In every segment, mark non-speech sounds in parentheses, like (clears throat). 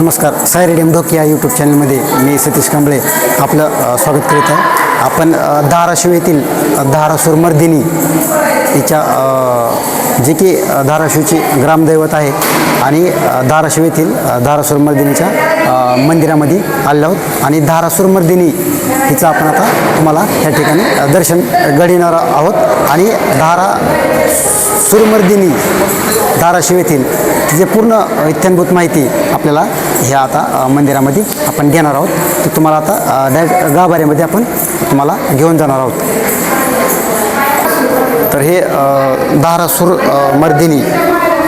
नमस्कार साय रेडियम ढोक या यूट्यूब चॅनलमध्ये मी सतीश कांबळे आपलं स्वागत करीत आहे. आपण धाराशिव येथील धारासूर मर्दिनी हिच्या जे की धाराशिवची ग्रामदैवत आहे आणि धाराशिव येथील धारासूर मर्दिनीच्या मंदिरामध्ये आलेलो आहोत. आणि धारासूर मर्दिनी हिचं आपण आता तुम्हाला या ठिकाणी दर्शन घडविणार आहोत. आणि धारा सुरमर्दिनी धाराशिव येथील तिचे पूर्ण इत्थंभूत माहिती आपल्याला ह्या आता मंदिरामध्ये आपण घेणार आहोत. तर तुम्हाला आता डायरेक्ट गाभाऱ्यामध्ये आपण तुम्हाला घेऊन जाणार आहोत. तर हे धारासूर मर्दिनी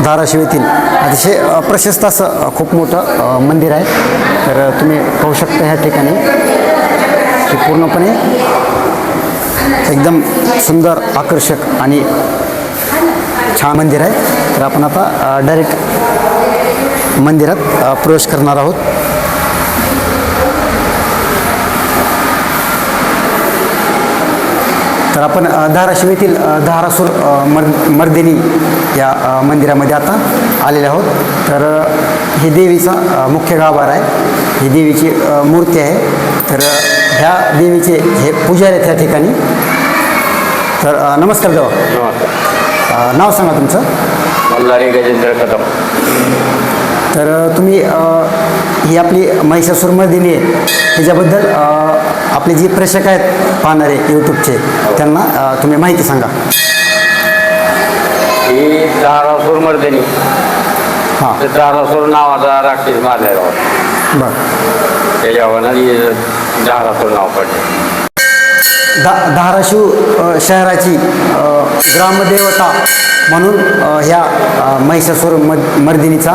धाराशिव येथील अतिशय प्रशस्त असं खूप मोठं मंदिर आहे. तर तुम्ही पाहू शकता ह्या ठिकाणी. ते पूर्णपणे एकदम सुंदर आकर्षक आणि छान मंदिर आहे. तर आपण आता डायरेक्ट मंदिरात प्रवेश करणार आहोत. तर आपण धाराशिव येथील धारासूर मर मर्दिनी या मंदिरामध्ये आता आलेले आहोत. तर ही देवीचा मुख्य गाभार आहे. ही देवीची मूर्ती आहे. तर ह्या देवीचे हे पुजारी आहेत त्या ठिकाणी. तर नमस्कार देवा. नाव सांगा तुमचं. मल्हारी गजेंद्र कदम. तर तुम्ही ही आपली महिषासूर मर्दिनी आहे. ह्याच्याबद्दल आपले जे प्रेक्षक आहेत पाहणारे यूट्यूबचे त्यांना तुम्ही माहिती सांगा. ही धारासूर मर्दिनी हां. तर धारासूर नावाचा राक्षस मारलेला होता. बरं. त्याच्यावर धारासूर नाव पडले. धा धाराशिव शहराची ग्रामदेवता म्हणून ह्या महिषासूर मर्दिनीचा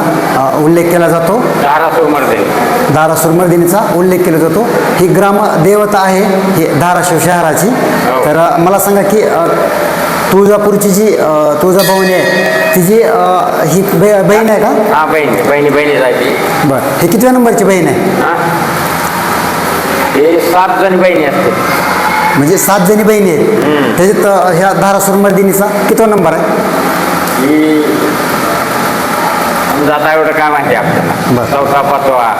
उल्लेख केला जातो. धारासूर मर्दिनी. धारासूर मर्दिनीचा उल्लेख केला जातो. ही ग्रामदेवता आहे ही धाराशिव शहराची. तर अ, मला सांगा की तुळजापूरची जी तुळजाभवानी आहे तिची ही बहीण आहे का? हा बहिणी बहिणी बहिणी बरं. ही कितव्या नंबरची बहीण आहे? हा? हे सात जण बहिणी असते म्हणजे सात जणी बहिणी आहेत. त्याच्यात ह्या धारासूर मर्दिनीचा कितवा नंबर आहे? ही जाता एवढं काय माहिती आपल्याला. चौथा पाचवा.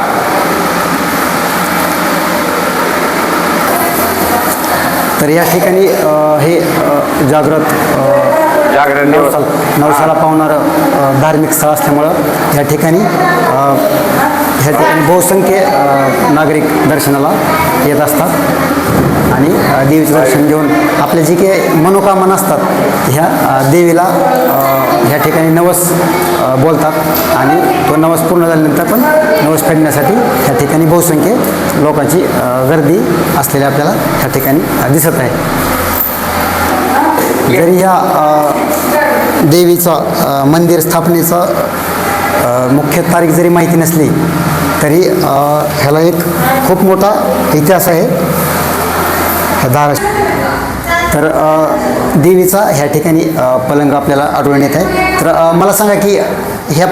तर या ठिकाणी हे जागृत जागरण नवसाला नवसाला पावणारं धार्मिक स्थळ असल्यामुळं या ठिकाणी अ, ह्या ठिकाणी बहुसंख्य नागरिक दर्शनाला येत असतात. आणि देवीचं दर्शन घेऊन आपले जे काही मनोकामना असतात ह्या देवीला ह्या ठिकाणी नवस बोलतात. आणि तो नवस पूर्ण झाल्यानंतर पण नवस फेडण्यासाठी ह्या ठिकाणी बहुसंख्य लोकांची गर्दी असलेली आपल्याला ह्या ठिकाणी दिसत आहे. जरी ह्या देवीचं देवीचा मंदिर स्थापनेचा मुख्य तारीख जरी माहिती नसली तरी ह्याला एक खूप मोठा इतिहास आहे. धाराशिव तर देवीचा ह्या ठिकाणी पलंग आपल्याला आढळून येत आहे. तर मला सांगा की ह्या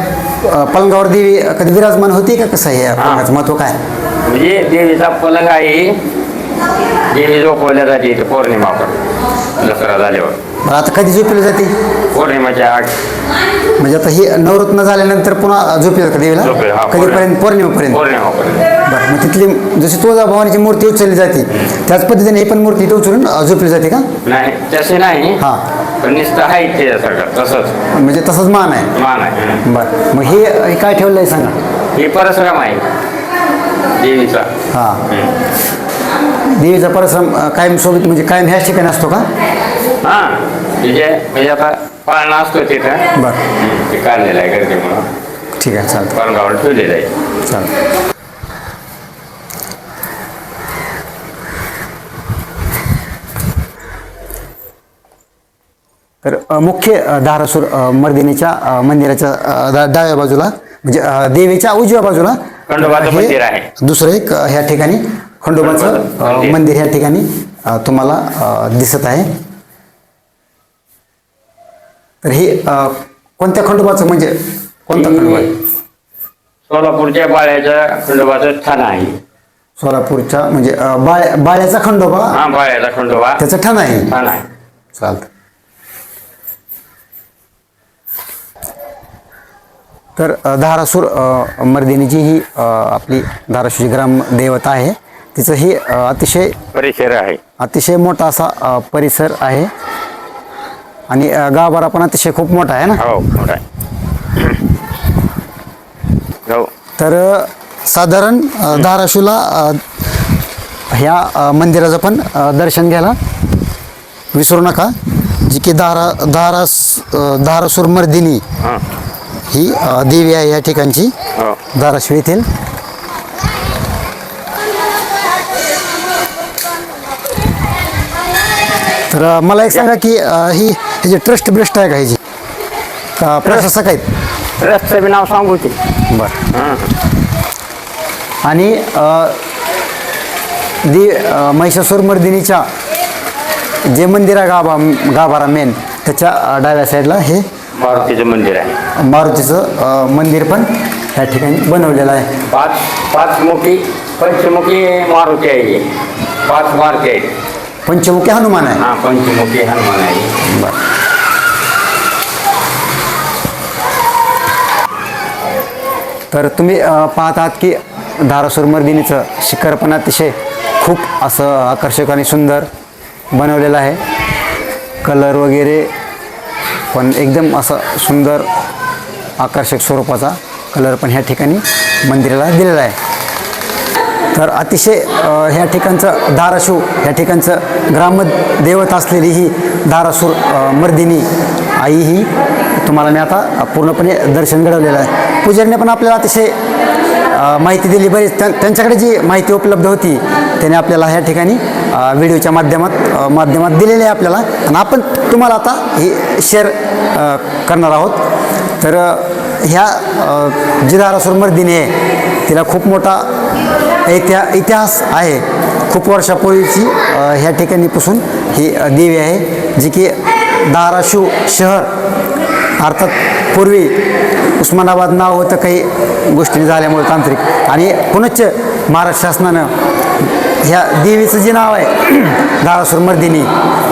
पलंगावर देवी कधी विराजमान होती का कसं आहे? पलंगाचं महत्त्व काय? म्हणजे देवीचा पलंग आहे. देवी झोपवल्या जाते पौर्णिमा दसरा झाल्यावर. बरं आता कधी झोपली जाते? पौर्णिमाच्या आठ. म्हणजे आता ही नवरत्न झाल्यानंतर पुन्हा झोपली जाते का देवीला? झोपेल, हा, कधीपर्यंत? पौर्णिमेपर्यंत? पौर्णिमापर्यंत. बरं मग तिथली जशी तुळजाभवानीची मूर्ती उचलली जाते त्याच पद्धतीने ही पण मूर्ती इथे उचलून अ, झोपली जाते का? नाही तसे नाही. हां. पण नुसतं आहे त्याच्यासारखं तसंच. म्हणजे तसंच मान आहे? मान आहे बरं मग हे हे काय ठेवलं आहे सांगा? ही परशुराम आहे. देवीचा. हां. देवीचा परिश्रम अ, कायम सोबत म्हणजे कायम ह्याच ठिकाणी असतो का? हा म्हणजे म्हणजे आता पाळणा असतो तिथं. बरं. हम्म, ते काढलेलं आहे गर्दीमुळं ठीक आहे चालतं. पालगावर ठेवलेलं आहे. चालतं. तर मुख्य धारासूर मर्दिनीच्या मंदिराच्या डाव्या बाजूला म्हणजे देवीच्या उजव्या बाजूला खंडोबाचं हे मंदिर आहे. दुसरं एक ह्या ठिकाणी खंडोबाचं मंदिर. ह्या ठिकाणी तुम्हाला दिसत आहे. तर हे अ, कोणत्या खंडोबाचं म्हणजे कोणता खंडोबा? आहे? सोलापूरच्या बाळ्याच्या खंडोबाचं ठाण आहे. सोलापूरच्या म्हणजे अ, बाळ बाळ्याचा खंडोबा? हा बाळ्याचा खंडोबा. त्याचं ठाण आहे? ठाण आहे. चालतं. तर अ, धारासूर अ, मर्दिनीची ही अ, आपली धाराशिवची ग्राम देवता आहे. तिचं ही अ, अतिशय परिसर आहे. अतिशय मोठा असा अ, परिसर आहे. आणि अ, गाभारा पण अतिशय खूप मोठा आहे ना? हो मोठा आहे. (clears throat) हो. तर साधारण धाराशिवला ह्या मंदिराचं पण दर्शन घ्यायला विसरू नका. जी की धारा धारास धारासूर मर्दिनी हां. देवी आहे या ठिकाणची. हो. धाराशिव येथील. तर मला एक सांगा की ही जी ट्रस्ट ब्रस्ट आहे का ह्याची? का प्रशासक आहेत? रस्त्याचं बी नाव सांगू की. बरं. आणि अ, दे अ, महिषासूर मर्दिनीच्या जे मंदिर आहे गाभा गाभारा मेन त्याच्या अ, डाव्या साईडला हे मारुतीचं मंदिर आहे. मारुतीचं अ, मंदिर पण या ठिकाणी बनवलेलं आहे. पाच पाच मुखी पंचमुखी मारुती आहे ही. पाच मारुती आहेत. पंचमुखी हनुमान आहे. हा पंचमुखी हनुमान आहे तर तुम्ही पाहत आहात की धारासूर मर्दिनीचं शिखर पण अतिशय खूप असं आकर्षक आणि सुंदर बनवलेलं आहे. कलर वगैरे पण एकदम असं सुंदर आकर्षक स्वरूपाचा कलर पण ह्या ठिकाणी मंदिराला दिलेला आहे. तर अतिशय ह्या ठिकाणचं धाराशिव ह्या ठिकाणचं ग्रामदैवत असलेली ही धारासूर मर्दिनी आई ही तुम्हाला मी आता पूर्णपणे दर्शन घडवलेलं आहे. पुजारीने पण आपल्याला अतिशय माहिती दिली. बरीच त्यांच्याकडे जी माहिती उपलब्ध होती त्याने आपल्याला ह्या ठिकाणी व्हिडिओच्या माध्यमात माध्यमात दिलेली आहे आपल्याला. आणि आपण तुम्हाला आता हे शेअर करणार आहोत. तर ह्या जी धारासूर मर्दिनी आहे तिला खूप मोठा ऐतिहा इतिहास आहे. खूप वर्षापूर्वीची ह्या ह्या ठिकाणीपासून ही देवी आहे जी की धाराशिव शहर अर्थात पूर्वी उस्मानाबाद नाव होतं काही गोष्टी झाल्यामुळे तांत्रिक. आणि पुनश्च महाराष्ट्र शासनानं ह्या देवीचं जे नाव आहे धारासूर मर्दिनी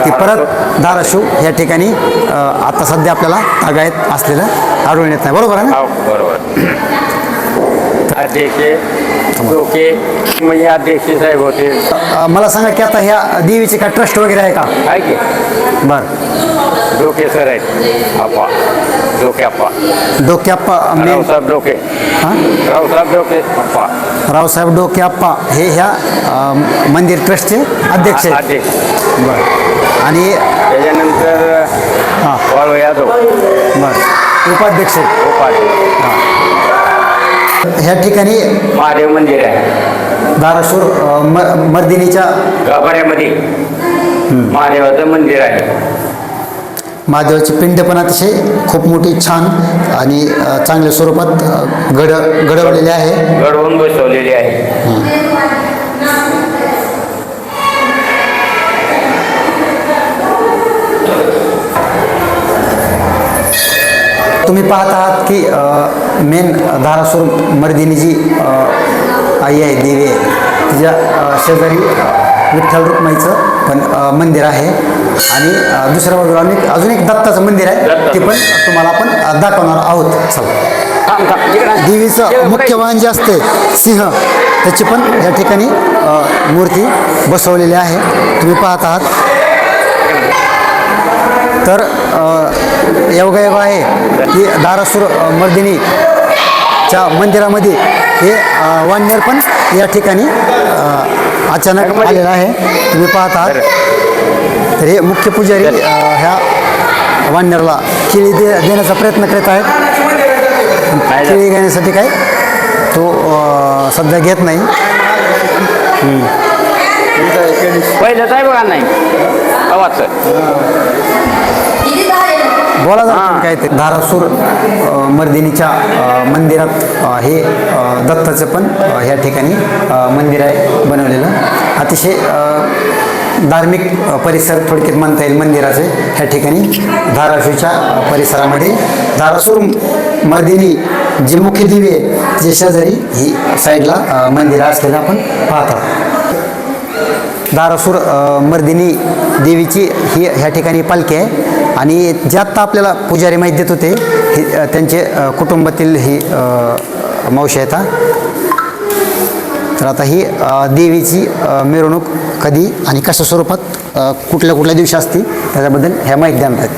ती परत धाराशिव ह्या ठिकाणी आता सध्या आपल्याला तागायत असलेलं आढळून येत नाही. बरोबर आहे ना? हो बरोबर. म्हणजे मला सांगा की आता ह्या देवीचे काय ट्रस्ट वगैरे आहे का? आहे की. बरं. डोके सर आहेत. आप्पा. डोके आप्पा. डोक्याप्पा मेन रावसाहेब डोके. हां? रावसाहेब डोके. आप्पा. रावसाहेब डोक्याप्पा हे ह्या अ, मंदिर ट्रस्टचे अध्यक्ष आहेत. बरं. आणि त्याच्यानंतर हां. वाळू यादव. बरं. उपाध्यक्ष आहेत. उपाध्ये ह्या ठिकाणी महादेव मंदिर आहे. धारासूर अ, म मर्दिनीच्या गाभाऱ्यामध्ये. महादेवाचं मंदिर आहे. महादेवाची पिंड पण अतिशय खूप मोठी छान आणि चांगल्या स्वरूपात घड घडवलेली आहे. घडवून बसवलेली आहे. तुम्ही पाहत आहात की मेन धारासूर मर्दिनी जी आई आहे देवी आहे. तिच्या शेजारी विठ्ठल रुक्माईचं पण मंदिर आहे. आणि दुसऱ्या बाजूला अनेक अजून एक दत्ताचं मंदिर आहे. ते पण तुम्हाला आपण दाखवणार आहोत. चला. देवीचं मुख्य वाहन जे असते सिंह. त्याची पण या ठिकाणी मूर्ती बसवलेली आहे. तुम्ही पाहत आहात. तर योगायोग आहे की धारासूर अ, मर्दिनीच्या मंदिरामध्ये हे अ, वानर पण या ठिकाणी अचानक आलेलं आहे. तुम्ही पाहत आहात तर हे मुख्य पुजारी ह्या वानरला केळी दे देण्याचा प्रयत्न करत आहेत. केळी घेण्यासाठी काय? तो सध्या घेत नाही. पहिलंच आहे बघा नाही. गावाचं बोला जरा हां. काय ते धारासूर मर्दिनीच्या मंदिरात हे दत्ताचं पण ह्या ठिकाणी मंदिर आहे बनवलेलं. अतिशय धार्मिक परिसर थोडक्यात म्हणता येईल मंदिराचे ह्या ठिकाणी धाराशिवच्या परिसरामध्ये. धारासूर मर्दिनी जी मुख्य देवी आहे जे शेजारी ही साईडला मंदिर मंदिरं असलेलं आपण पाहतात दारासूर मर्दिनी देवीची ही ह्या ठिकाणी पालखी आहे. आणि जे आत्ता आपल्याला पुजारी माहीत देत होते हे त्यांचे कुटुंबातील ही मावशी आहेत तर आता ही देवीची मिरवणूक कधी आणि कशा स्वरूपात कुठल्या कुठल्या दिवशी असते त्याच्याबद्दल ह्या माहिती देणार आहेत.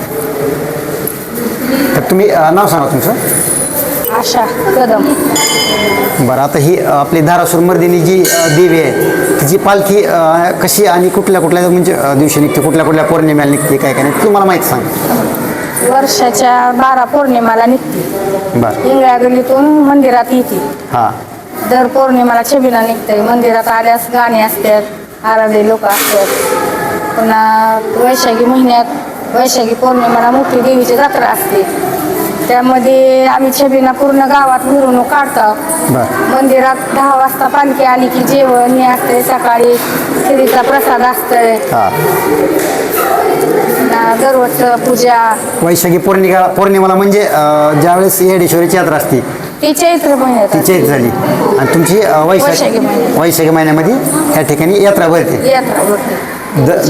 तर तुम्ही नाव सांगा तुमचं. आशा कदम. बरं आता ही आपली धारासूर मर्दिनी जी देवी आहे तिची पालखी कशी आणि कुठल्या कुठल्या म्हणजे दिवशी निघते कुठल्या कुठल्या पौर्णिमेला निघते काय काय नाही तुम्हाला माहिती सांग. वर्षाच्या बारा पौर्णिमाला निघते. बरं. इंगळ्या गल्लीतून मंदिरात येते. हां. दर पौर्णिमाला छबिना निघते. मंदिरात आल्यास गाणी असतात आराधे लोक असतात. पुन्हा वैशाखी महिन्यात वैशाखी पौर्णिमाला मोठी देवीची जत्रा असते. त्यामध्ये आम्ही छबिना पूर्ण गावात मिरवणूक काढतो. बरं. मंदिरात दहा वाजता पालखी आली की जेवण हे असते सकाळी खिरीचा प्रसाद असतंय. हां. पूजा. वैशाखी पौर्णिमा पौर्णिमाला म्हणजे अ, ज्यावेळेस येडेश्वरीची यात्रा असते. ती चैत्र महिन्यात ती चैत झाली. आणि तुमची अ, वैशाखी वैशाखी महिन्यात. वैशाखी महिन्यामध्ये या ठिकाणी यात्रा भरते.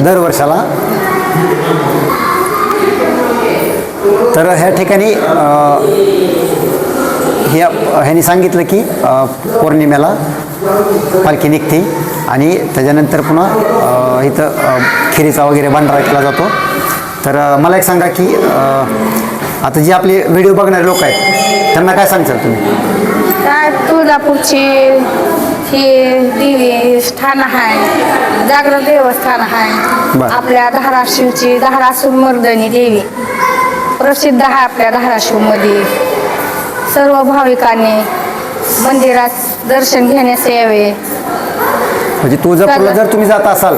दरवर्षाला तर ह्या ठिकाणी ह्या ह्यांनी सांगितलं की पौर्णिमेला पालखी निघते आणि त्याच्यानंतर पुन्हा इथं खिरीचा वगैरे भंडारा केला जातो. तर मला एक सांगा की आता जे आपले व्हिडिओ बघणारे लोक आहेत त्यांना काय सांगताल तुम्ही? काय तुळजापूरची ही देवी स्थान आहे जागृत देवस्थान आहे. आपल्या धाराशिवची धाराशिव मर्दनी देवी. प्रसिद्ध आहे आपल्या धाराशिवमध्ये. सर्व भाविकांनी मंदिरात दर्शन घेण्यास यावे. म्हणजे तुळजापूरला जर तुम्ही जात असाल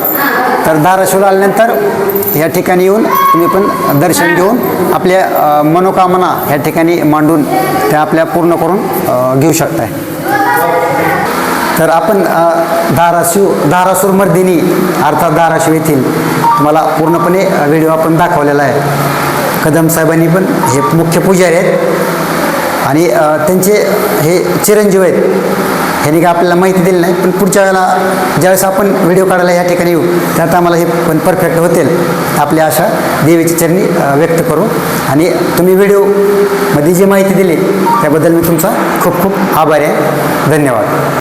तर धाराशिवला आल्यानंतर या ठिकाणी येऊन तुम्ही पण दर्शन घेऊन आपल्या मनोकामना ह्या ठिकाणी मांडून त्या आपल्या पूर्ण करून घेऊ शकताय. तर आपण धाराशिव धारासूर मर्दिनी अर्थात धाराशिव येथील तुम्हाला पूर्णपणे व्हिडिओ आपण दाखवलेला आहे. कदम साहेबांनी पण हे मुख्य पुजारी आहेत. आणि त्यांचे हे चिरंजीव आहेत. ह्यांनी काय आपल्याला माहिती दिली नाही पण पुढच्या वेळेला ज्यावेळेस आपण व्हिडिओ काढायला या ठिकाणी येऊ त्यात आम्हाला हे पण परफेक्ट होतील. आपल्या आशा देवीची चरणी व्यक्त करू. आणि तुम्ही व्हिडिओमध्ये जी माहिती दिली त्याबद्दल मी तुमचा खूप खूप आभारी आहे. धन्यवाद.